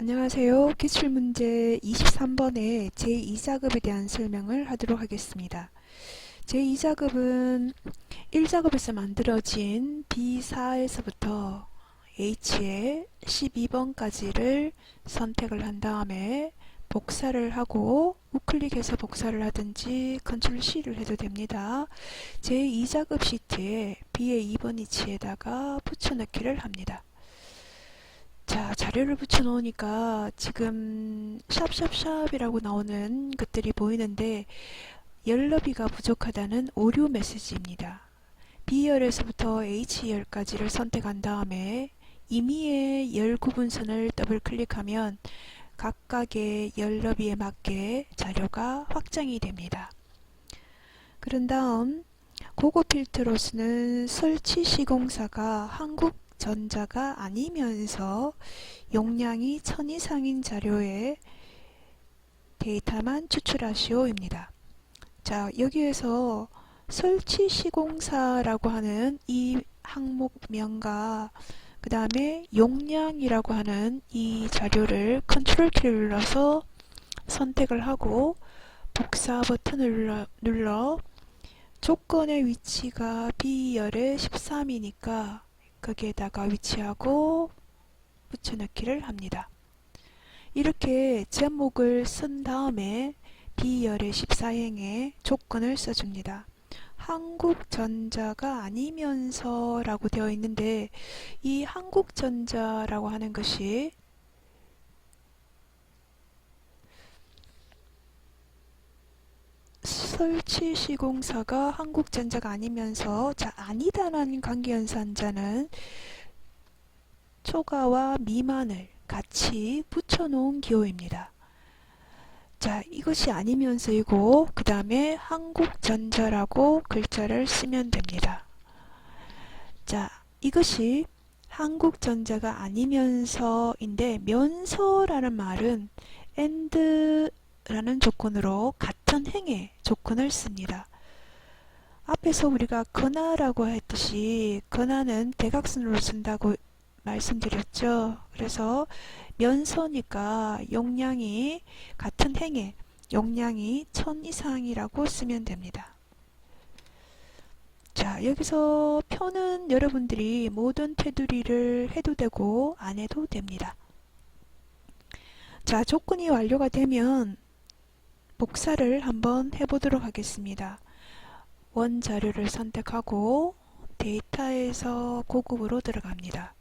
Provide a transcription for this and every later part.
안녕하세요. 기출 문제 23번의 제2작업에 대한 설명을 하도록 하겠습니다. 제2작업은 1작업에서 만들어진 B4에서부터 H의 12번까지를 선택을 한 다음에 복사를 하고 우클릭해서 복사를 하든지 컨트롤 C를 해도 됩니다. 제2작업 시트에 B의 2번 위치에다가 붙여넣기를 합니다. 자, 자료를 붙여놓으니까 지금 샵샵샵이라고 나오는 것들이 보이는데 열너비가 부족하다는 오류 메시지입니다. B열에서부터 H열까지를 선택한 다음에 임의의 열 구분선을 더블 클릭하면 각각의 열너비에 맞게 자료가 확장이 됩니다. 그런 다음 고고 필터로서는 설치 시공사가 한국 전자가 아니면서 용량이 1000 이상인 자료의 데이터만 추출하시오입니다. 자, 여기에서 설치 시공사라고 하는 이 항목명과 그 다음에 용량이라고 하는 이 자료를 컨트롤 키를 눌러서 선택을 하고 복사 버튼을 눌러, 눌러 조건의 위치가 B열의 13이니까 거기에다가 위치하고 붙여넣기를 합니다. 이렇게 제목을 쓴 다음에 B열의 14행에 조건을 써줍니다. 한국전자가 아니면서 라고 되어 있는데 이 한국전자라고 하는 것이 설치 시공사가 한국전자가 아니면서 자 아니다라는 관계연산자는 초과와 미만을 같이 붙여놓은 기호입니다. 자 이것이 아니면서이고 그 다음에 한국전자라고 글자를 쓰면 됩니다. 자 이것이 한국전자가 아니면서인데 면서라는 말은 and 라는 조건으로 같은 행의 조건을 씁니다. 앞에서 우리가 거나라고 했듯이 거나는 대각선으로 쓴다고 말씀드렸죠. 그래서 면서니까 용량이 같은 행의 용량이 1000 이상이라고 쓰면 됩니다. 자 여기서 표는 여러분들이 모든 테두리를 해도 되고 안 해도 됩니다. 자 조건이 완료가 되면 복사를 한번 해보도록 하겠습니다. 원 자료를 선택하고 데이터에서 고급으로 들어갑니다.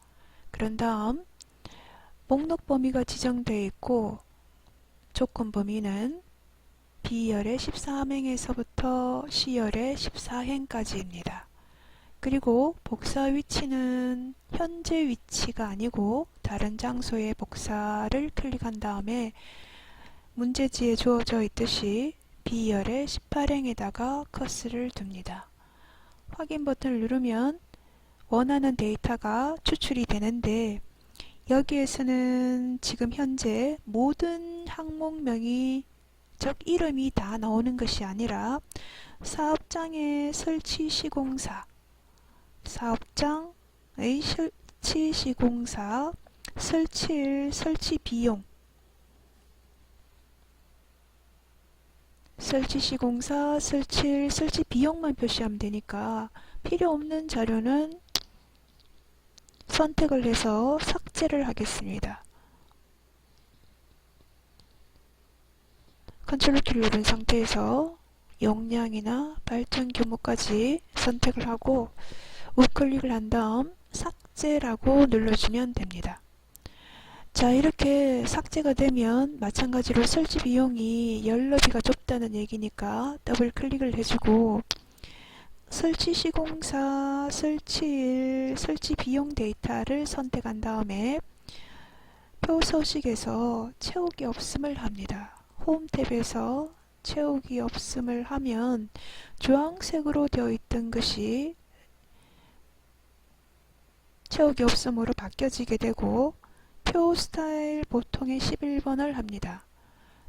그런 다음 목록 범위가 지정되어 있고 조건 범위는 B열의 13행에서부터 C열의 14행까지입니다. 그리고 복사 위치는 현재 위치가 아니고 다른 장소의 복사를 클릭한 다음에 문제지에 주어져 있듯이 B열의 18행에다가 커스를 둡니다. 확인 버튼을 누르면 원하는 데이터가 추출이 되는데 여기에서는 지금 현재 모든 항목명이 즉 이름이 다 나오는 것이 아니라 사업장의 설치 시공사 사업장의 설치 시공사 설치일 설치 비용 설치 시공사, 설치, 설치 비용만 표시하면 되니까 필요 없는 자료는 선택을 해서 삭제를 하겠습니다. 컨트롤 키를 누른 상태에서 용량이나 발전 규모까지 선택을 하고 우클릭을 한 다음 삭제라고 눌러주면 됩니다. 자 이렇게 삭제가 되면 마찬가지로 설치 비용이 열 너비가 좁다는 얘기니까 더블 클릭을 해주고 설치 시공사, 설치일, 설치 비용 데이터를 선택한 다음에 표 서식에서 채우기 없음을 합니다. 홈 탭에서 채우기 없음을 하면 주황색으로 되어 있던 것이 채우기 없음으로 바뀌어지게 되고 표 스타일 보통의 11번을 합니다.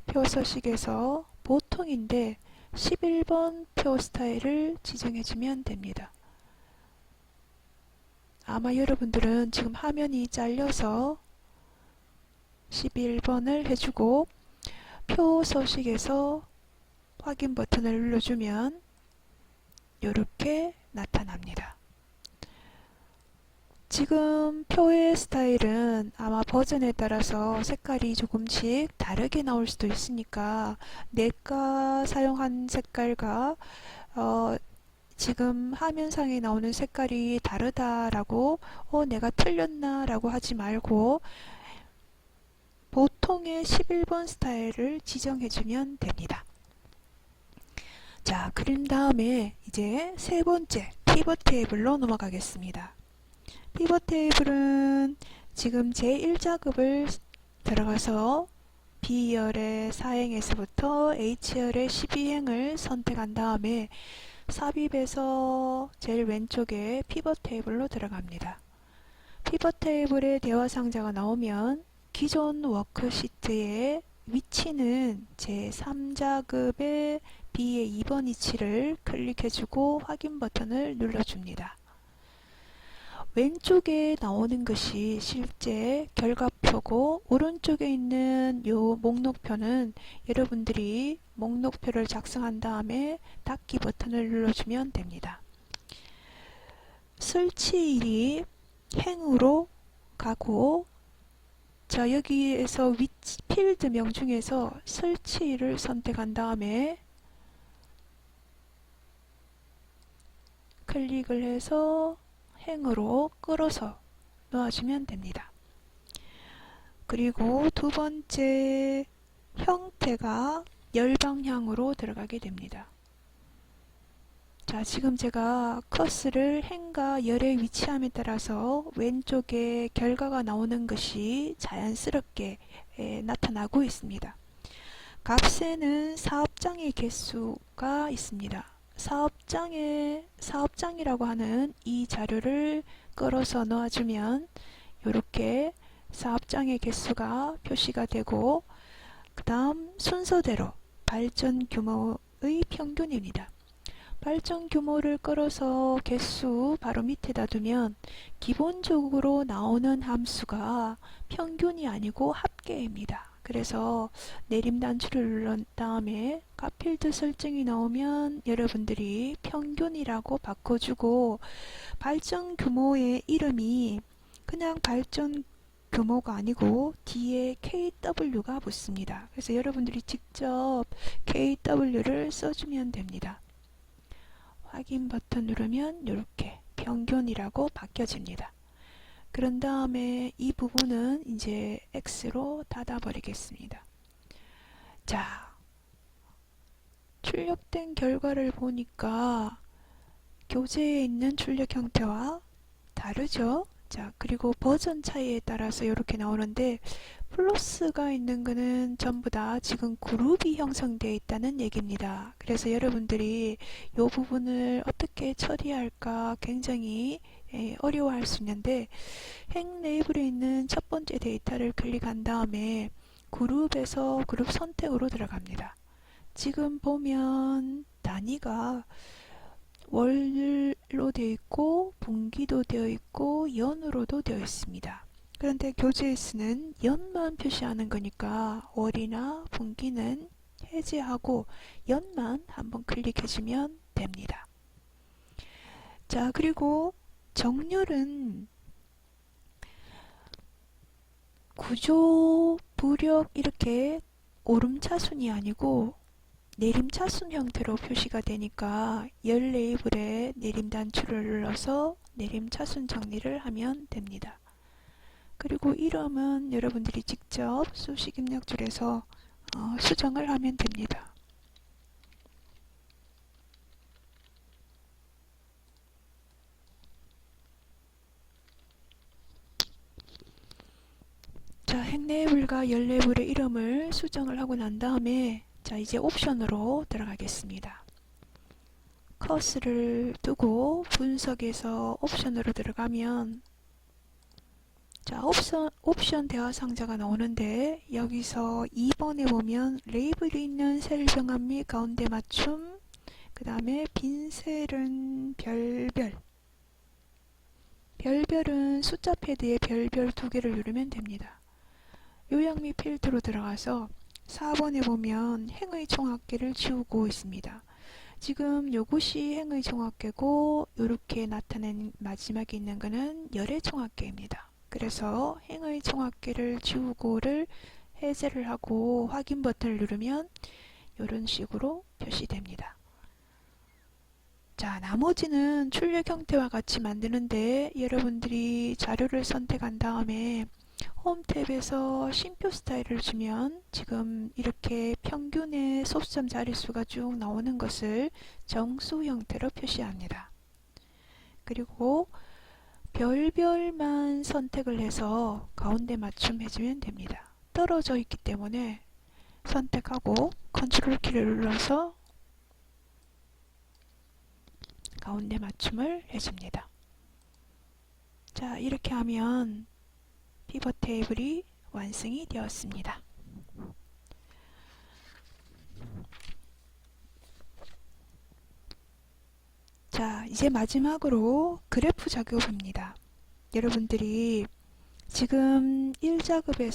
표 서식에서 보통인데 11번 표 스타일을 지정해 주면 됩니다. 아마 여러분들은 지금 화면이 잘려서 11번을 해주고 표 서식에서 확인 버튼을 눌러주면 이렇게 나타납니다. 지금 표의 스타일은 아마 버전에 따라서 색깔이 조금씩 다르게 나올 수도 있으니까 내가 사용한 색깔과 어, 지금 화면상에 나오는 색깔이 다르다라고 어, 내가 틀렸나 라고 하지 말고 보통의 11번 스타일을 지정해주면 됩니다. 자, 그린 다음에 이제 세 번째 피벗 테이블로 넘어가겠습니다. 피벗 테이블은 지금 제1작업을 들어가서 B열의 4행에서부터 H열의 12행을 선택한 다음에 삽입에서 제일 왼쪽에 피벗 테이블로 들어갑니다. 피벗 테이블에 대화 상자가 나오면 기존 워크시트의 위치는 제3작업의 B의 2번 위치를 클릭해주고 확인 버튼을 눌러줍니다. 왼쪽에 나오는 것이 실제 결과표고 오른쪽에 있는 요 목록표는 여러분들이 목록표를 작성한 다음에 닫기 버튼을 눌러주면 됩니다. 설치일이 행으로 가고 자 여기에서 위치, 필드명 중에서 설치일을 선택한 다음에 클릭을 해서 행으로 끌어서 놓아주면 됩니다. 그리고 두 번째 형태가 열방향으로 들어가게 됩니다. 자, 지금 제가 커스를 행과 열의 위치함에 따라서 왼쪽에 결과가 나오는 것이 자연스럽게 에, 나타나고 있습니다. 값에는 사업장의 개수가 있습니다. 사업장에 사업장이라고 하는 이 자료를 끌어서 넣어주면 이렇게 사업장의 개수가 표시가 되고 그 다음 순서대로 발전 규모의 평균입니다. 발전 규모를 끌어서 개수 바로 밑에다 두면 기본적으로 나오는 함수가 평균이 아니고 합계입니다. 그래서 내림 단추를 눌른 다음에 카필드 설정이 나오면 여러분들이 평균이라고 바꿔주고 발전 규모의 이름이 그냥 발전 규모가 아니고 뒤에 KW가 붙습니다. 그래서 여러분들이 직접 KW를 써주면 됩니다. 확인 버튼 누르면 이렇게 평균이라고 바뀌어집니다. 그런 다음에 이 부분은 이제 X로 닫아버리겠습니다. 자, 출력된 결과를 보니까 교재에 있는 출력 형태와 다르죠? 자, 그리고 버전 차이에 따라서 이렇게 나오는데 플러스가 있는 거는 전부 다 지금 그룹이 형성되어 있다는 얘기입니다. 그래서 여러분들이 이 부분을 어떻게 처리할까 굉장히 예, 어려워할 수 있는데 행 레이블에 있는 첫 번째 데이터를 클릭한 다음에 그룹에서 그룹 선택으로 들어갑니다. 지금 보면 단위가 월로 되어 있고 분기도 되어 있고 연으로도 되어 있습니다. 그런데 교재에 쓰는 연만 표시하는 거니까 월이나 분기는 해제하고 연만 한번 클릭해주면 됩니다. 자 그리고 정렬은 구조, 부력 이렇게 오름차순이 아니고 내림차순 형태로 표시가 되니까 열 레이블에 내림 단추를 눌러서 내림차순 정리를 하면 됩니다. 그리고 이름은 여러분들이 직접 수식 입력줄에서 어, 수정을 하면 됩니다. 자, 행레이블과 열레이블의 이름을 수정을 하고 난 다음에 자, 이제 옵션으로 들어가겠습니다. 커스를 두고 분석에서 옵션으로 들어가면 자, 옵션, 옵션 대화 상자가 나오는데 여기서 2번에 보면 레이블이 있는 셀 병합 및 가운데 맞춤 그 다음에 빈 셀은 별별 별별은 숫자 패드에 별별 두 개를 누르면 됩니다. 요약 및 필터로 들어가서 4번에 보면 행의 총합계를 지우고 있습니다. 지금 요것이 행의 총합계고 이렇게 나타낸 마지막에 있는 거는 열의 총합계입니다. 그래서 행의 총합계를 지우고를 해제를 하고 확인 버튼을 누르면 이런 식으로 표시됩니다. 자, 나머지는 출력 형태와 같이 만드는데 여러분들이 자료를 선택한 다음에 홈 탭에서 쉼표 스타일을 주면 지금 이렇게 평균의 소수점 자릿수가 쭉 나오는 것을 정수 형태로 표시합니다. 그리고 별별만 선택을 해서 가운데 맞춤 해주면 됩니다. 떨어져 있기 때문에 선택하고 컨트롤 키를 눌러서 가운데 맞춤을 해줍니다. 자, 이렇게 하면 피벗 테이블이 완성이 되었습니다. 자, 이제 마지막으로 그래프 작업입니다. 여러분들이 지금 1작업에서